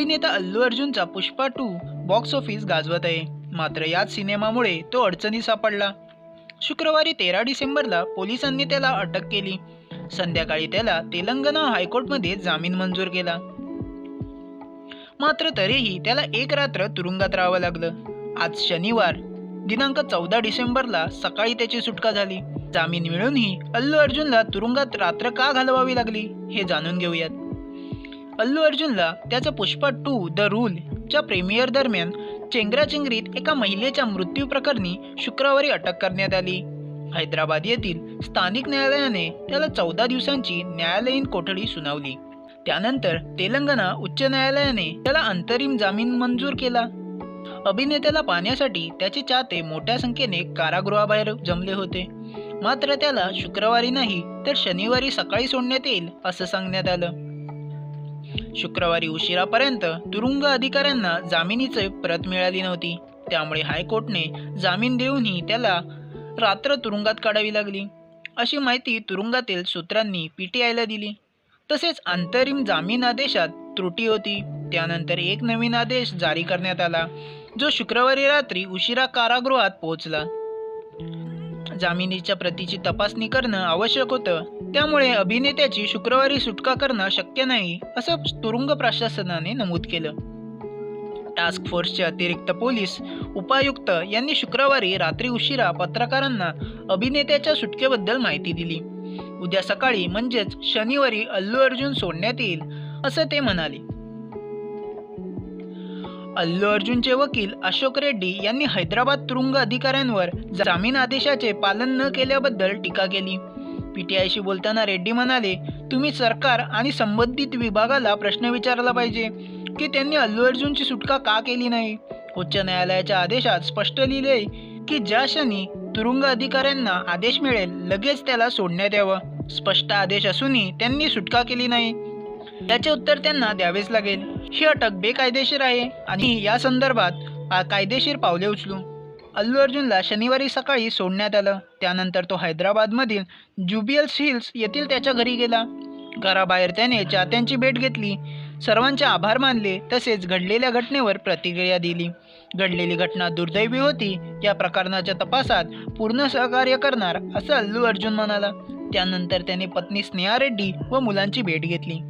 अभिनेता अल्लू अर्जुनचा Pushpa two box office गाजवत आहे. मात्र याच सिनेमामुळे तो अडचणी सापडला. शुक्रवारी तेरा डिसेंबरला पोलिसांनी त्याला अटक केली. संध्याकाळी त्याला तेलंगणा हायकोर्टमध्ये जामीन मंजूर केला. मात्र तरीही त्याला एक रात्र तुरुंगात राहावं लागलं. आज शनिवार दिनांक चौदा डिसेंबरला सकाळी त्याची सुटका झाली. जामीन मिळूनही अल्लू अर्जुनला तुरुंगात रात्र का घालवावी लागली हे जाणून घेऊयात. अल्लू अर्जुनला त्याचा पुष्पा टू द रूल च्या दरम्यान चेंगराचेंगरीत एका महिलेच्या मृत्यू प्रकरणी शुक्रवारी अटक करण्यात आली. हैदराबाद येथील स्थानिक न्यायालयाने त्याला चौदा दिवसांची न्यायालयीन कोठडी सुनावली. त्यानंतर तेलंगणा उच्च न्यायालयाने त्याला अंतरिम जामीन मंजूर केला. अभिनेत्याला पाहण्यासाठी त्याचे चाहते मोठ्या संख्येने कारागृहाबाहेर जमले होते. मात्र त्याला शुक्रवारी नाही तर शनिवारी सकाळी सोडण्यात येईल असं सांगण्यात आलं. शुक्रवारी उशिरापर्यंत तुरुंग अधिकाऱ्यांना जामिनीचे प्रत मिळाली नव्हती. त्यामुळे हायकोर्टने जामीन देऊनही त्याला रात्र तुरुंगात काढावी लागली. अशी माहिती तुरुंगातील सूत्रांनी पीटीआयला दिली. तसेच अंतरिम जामीन आदेशात त्रुटी होती. त्यानंतर एक नवीन आदेश जारी करण्यात आला जो शुक्रवारी रात्री उशिरा कारागृहात पोहोचला. जामिनीच्या प्रतीची तपासणी करणं आवश्यक होतं. त्यामुळे अभिनेत्याची शुक्रवारी सुटका करणं शक्य नाही असं तुरुंग प्रशासनाने नमूद केलं. टास्क फोर्सचे अतिरिक्त पोलीस उपायुक्त यांनी शुक्रवारी रात्री उशिरा पत्रकारांना अभिनेत्याच्या सुटकेबद्दल माहिती दिली. उद्या सकाळी म्हणजेच शनिवारी अल्लू अर्जुन सोडण्यात येईल असं ते म्हणाले. अल्लू अर्जुनचे वकील अशोक रेड्डी यांनी हैदराबाद तुरुंग अधिकाऱ्यांवर जामीन आदेशाचे पालन न केल्याबद्दल टीका केली. पीटीआयशी बोलताना रेड्डी म्हणाले तुम्ही सरकार आणि संबंधित विभागाला प्रश्न विचारला पाहिजे की त्यांनी अल्लू अर्जुनची सुटका का केली नाही? उच्च न्यायालयाच्या आदेशात स्पष्ट लिहिले की ज्या क्षणी तुरुंग अधिकाऱ्यांना आदेश मिळेल लगेच त्याला सोडण्यात यावं. स्पष्ट आदेश असूनही त्यांनी सुटका केली नाही. त्याचे उत्तर त्यांना द्यावेच लागेल. ही अटक बेकायदेशीर आहे आणि या संदर्भात आ- कायदेशीर पावले उचलू. अल्लू अर्जुनला शनिवारी सकाळी सोडण्यात आलं. त्यानंतर तो हैदराबादमधील जुबियल्स हिल्स येथील त्याच्या घरी गेला. घराबाहेर त्याने चाहत्यांची भेट घेतली. सर्वांचे आभार मानले. तसेच घडलेल्या घटनेवर प्रतिक्रिया दिली. घडलेली घटना दुर्दैवी होती. या प्रकरणाच्या तपासात पूर्ण सहकार्य करणार असं अल्लू अर्जुन म्हणाला. त्यानंतर त्याने पत्नी स्नेहा रेड्डी व मुलांची भेट घेतली.